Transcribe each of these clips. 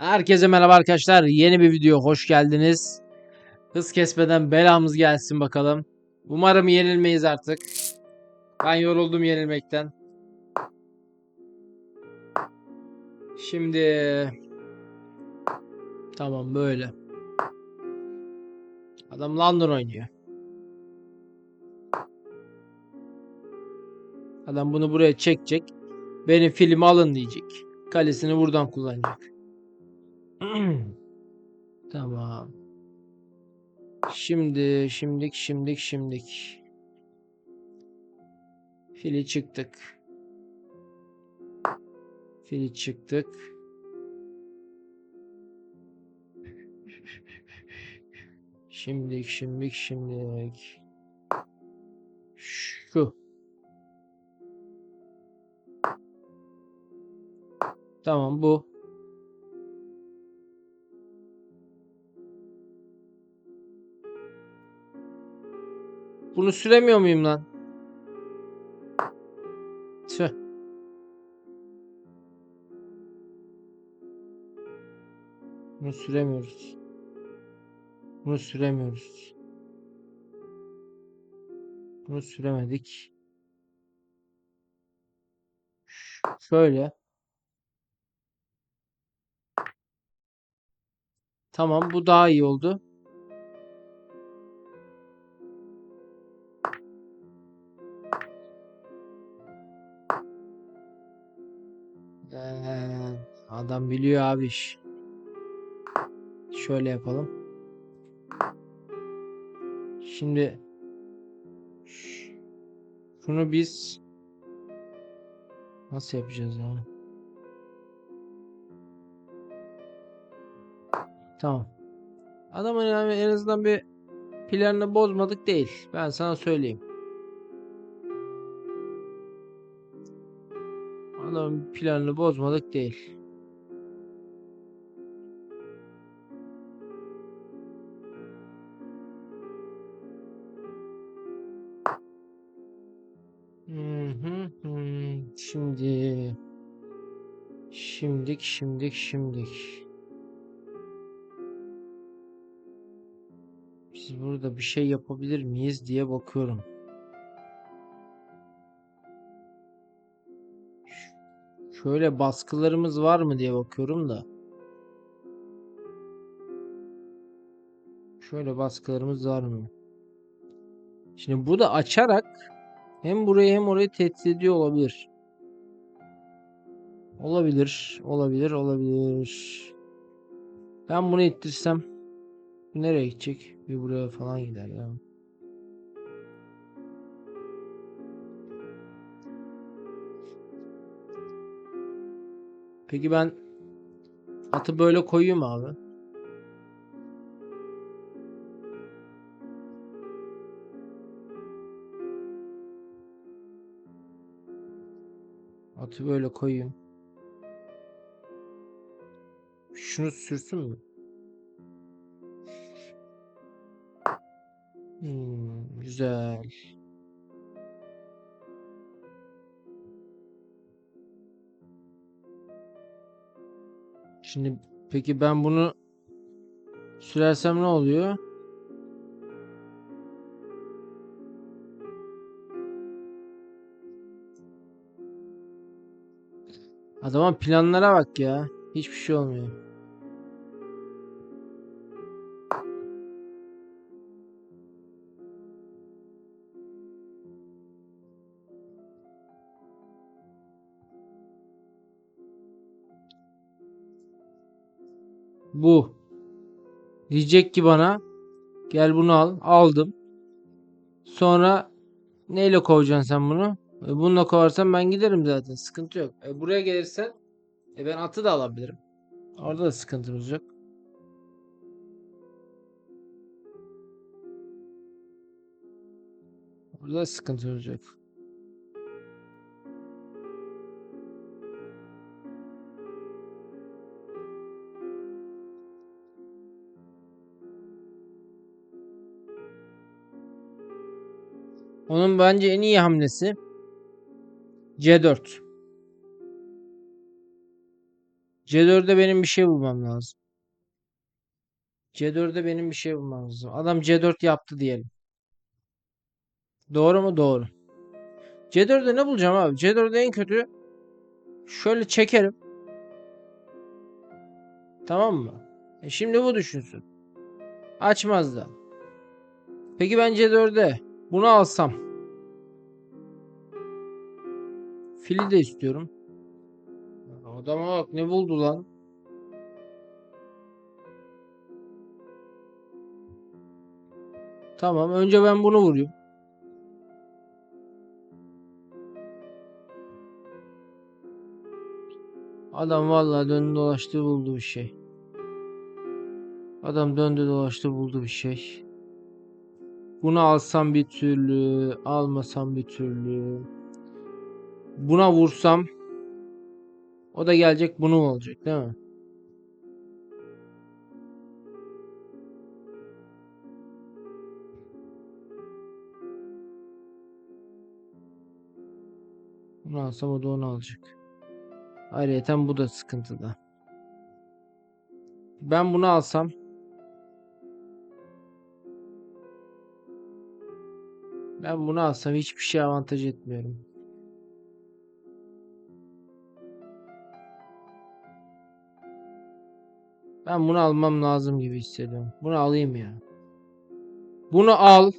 Herkese merhaba arkadaşlar. Yeni bir video hoş geldiniz. Hız kesmeden belamız gelsin bakalım. Umarım yenilmeyiz artık. Ben yoruldum yenilmekten. Şimdi tamam böyle. Adam London oynuyor. Adam bunu buraya çekecek. Benim filmi alın diyecek. Kalesini buradan kullanacak. Tamam. Şimdi, şimdik, şimdik, şimdik. Fili çıktık. Fili çıktık. Şimdik, şimdik, şimdik. Şu. Tamam bu. Bunu süremiyor muyum lan? Tüh. Bunu süremiyoruz. Bunu süremiyoruz. Bunu süremedik. Şöyle. Tamam bu daha iyi oldu. Adam biliyor abi iş. Şöyle yapalım. Şimdi şunu biz nasıl yapacağız ya? Tamam. Adamın yani en azından bir planını bozmadık değil. Ben sana söyleyeyim. Adamın planını bozmadık değil. Şimdik şimdik şimdik. Biz burada bir şey yapabilir miyiz diye bakıyorum. Şöyle baskılarımız var mı diye bakıyorum da. Şöyle baskılarımız var mı? Şimdi bu da açarak hem burayı hem orayı tehdit ediyor olabilir. Olabilir, olabilir, olabilir. Ben bunu ittirsem nereye gidecek? Bir buraya falan gider ya. Peki ben atı böyle koyayım abi. Atı böyle koyayım. Şunu sürsün mü? Hmm, güzel. Şimdi peki ben bunu sürersem ne oluyor? Adamın planlara bak ya. Hiçbir şey olmuyor. Bu. Diyecek ki bana gel bunu al. Aldım. Sonra neyle kovacaksın sen bunu? E, bununla kovarsan ben giderim zaten. Sıkıntı yok. E, buraya gelirsen e, ben atı da alabilirim. Orada da sıkıntımız yok. Orada da sıkıntımız yok. Onun bence en iyi hamlesi C4. C4'de benim bir şey bulmam lazım. C4'de benim bir şey bulmam lazım. Adam C4 yaptı diyelim. Doğru mu? Doğru. C4'de ne bulacağım abi? C4'de en kötü şöyle çekerim. Tamam mı? E şimdi bu düşünsün. Açmaz da. Peki ben C4'de bunu alsam. Fili de istiyorum. Adama bak ne buldu lan. Tamam önce ben bunu vurayım. Adam vallahi döndü dolaştı buldu bir şey. Adam döndü dolaştı buldu bir şey. Bunu alsam bir türlü, almasam bir türlü. Buna vursam o da gelecek bunu olacak değil mi? Bunu alsam o da onu alacak. Ayrıca bu da sıkıntıda. Ben bunu alsam Ben bunu alsam hiçbir şey avantaj etmiyorum. Ben bunu almam lazım gibi hissediyorum. Bunu alayım ya. Bunu al.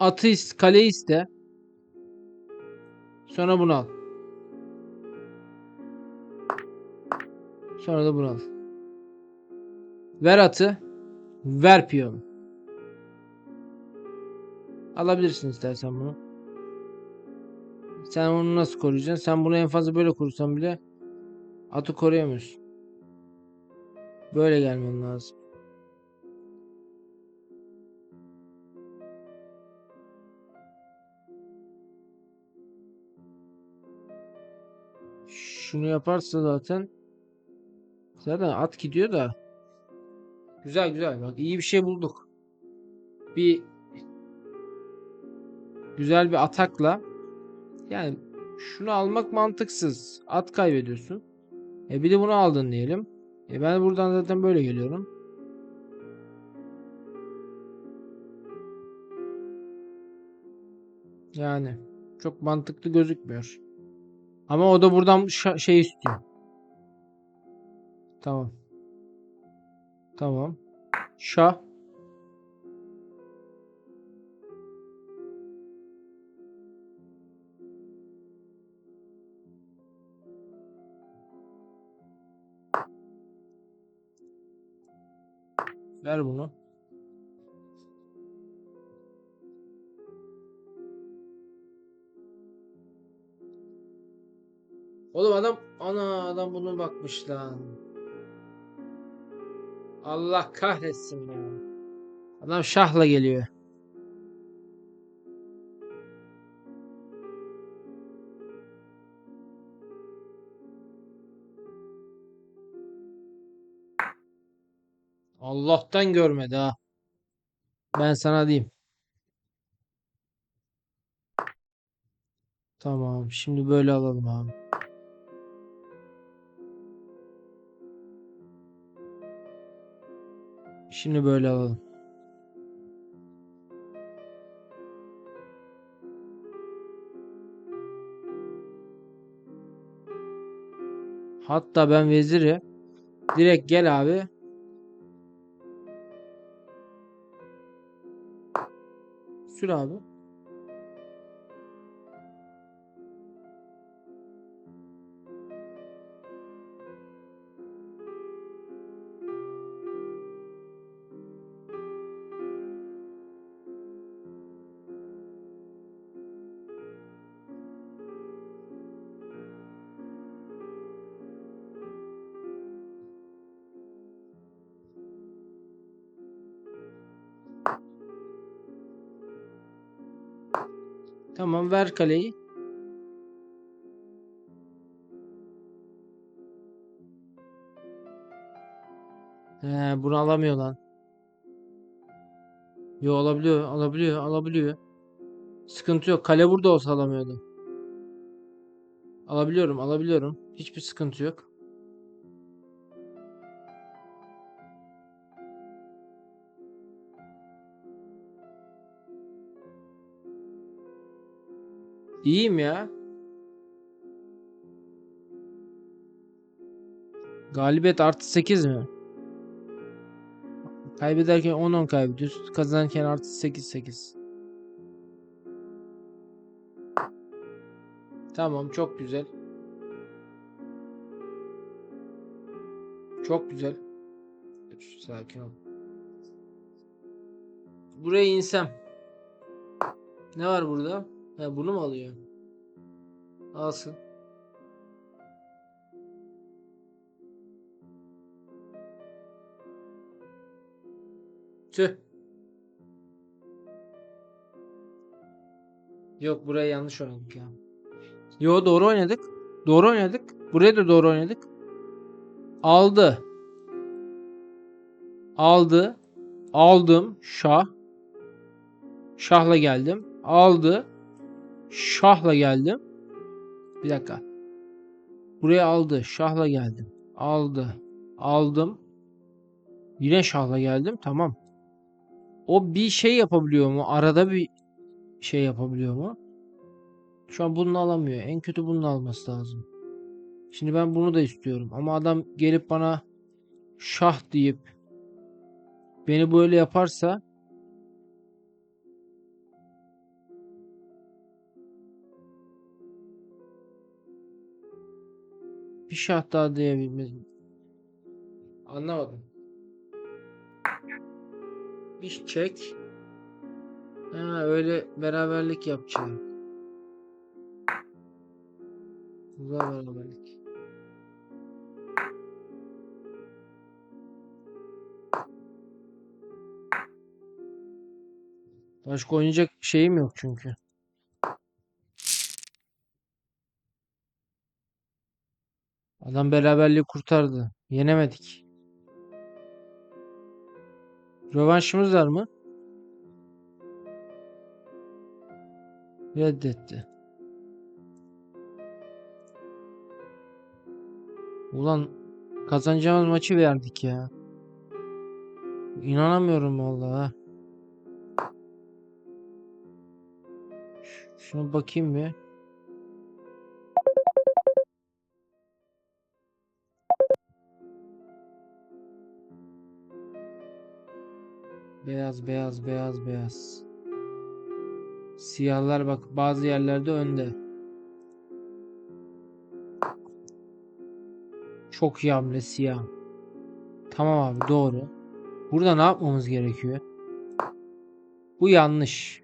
Atı is- kale iste. Sonra bunu al. Sonra da bunu al. Ver atı. Ver piyonu. Alabilirsin istersen bunu. Sen onu nasıl koruyacaksın? Sen bunu en fazla böyle korursan bile atı koruyamıyorsun. Böyle gelmen lazım. Şunu yaparsa zaten zaten at gidiyor da güzel güzel bak iyi bir şey bulduk. Bir güzel bir atakla yani şunu almak mantıksız. At kaybediyorsun. E bir de bunu aldın diyelim. E ben buradan zaten böyle geliyorum. Yani çok mantıklı gözükmüyor. Ama o da buradan şey istiyor. Tamam. Tamam. Şah. Ver bunu. Oğlum adam ana adam bunu bakmış lan. Allah kahretsin ya. Adam şahla geliyor. Allah'tan görmedi ha. Ben sana diyeyim. Tamam. Şimdi böyle alalım abi. Şimdi böyle alalım. Hatta ben veziri direkt gel abi. Sür abi. Tamam ver kaleyi. He, bunu alamıyor lan. Yo alabiliyor, alabiliyor, alabiliyor. Sıkıntı yok. Kale burada olsa alamıyordu. Alabiliyorum, alabiliyorum. Hiçbir sıkıntı yok. İyiyim ya. Galibiyet artı 8 mi? Kaybederken 10-10 kaybediyorsun. Kazanırken artı 8-8. Tamam çok güzel. Çok güzel. Sakin ol. Buraya insem. Ne var burada? Ha, bunu mu alıyor? Alsın. Tüh. Yok buraya yanlış oynadık ya. Yo doğru oynadık. Doğru oynadık. Buraya da doğru oynadık. Aldı. Aldı. Aldım. Şah. Şahla geldim. Aldı. Şahla geldim. Bir dakika. Buraya aldı. Şahla geldim. Aldı. Aldım. Yine şahla geldim. Tamam. O bir şey yapabiliyor mu? Arada bir şey yapabiliyor mu? Şu an bunu alamıyor. En kötü bunu alması lazım. Şimdi ben bunu da istiyorum. Ama adam gelip bana şah deyip beni böyle yaparsa bir şah daha diyebilmez. Anlamadım. Bir çek. Ha, öyle beraberlik yapacağım. Güzel beraberlik. Başka oynayacak şeyim yok çünkü. Adam beraberliği kurtardı. Yenemedik. Rövanşımız var mı? Reddetti. Ulan kazanacağımız maçı verdik ya. İnanamıyorum vallahi. Şuna bakayım bir. Beyaz beyaz beyaz beyaz. Siyahlar bak bazı yerlerde önde. Çok iyi hamle siyah. Tamam abi doğru. Burada ne yapmamız gerekiyor? Bu yanlış.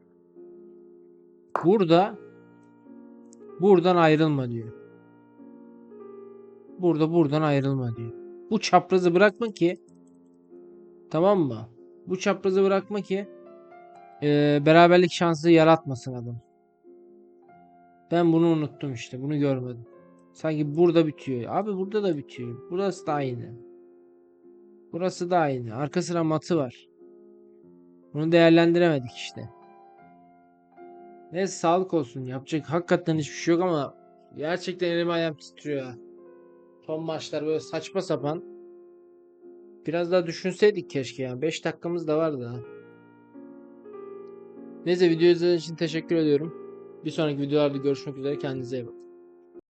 Burada buradan ayrılma diyor. Burada buradan ayrılma diyor. Bu çaprazı bırakma ki tamam mı? Bu çaprazı bırakma ki eee, beraberlik şansı yaratmasın adam. Ben bunu unuttum işte. Bunu görmedim. Sanki burada bitiyor. Abi burada da bitiyor. Burası da aynı. Burası da aynı. Arka sıra matı var. Bunu değerlendiremedik işte. Neyse sağlık olsun. Yapacak hakikaten hiçbir şey yok ama gerçekten elim ayağım titriyor. Son maçlar böyle saçma sapan. Biraz daha düşünseydik keşke ya. 5 dakikamız da vardı ha. Neyse video izlediğiniz için teşekkür ediyorum. Bir sonraki videolarda görüşmek üzere. Kendinize iyi bakın.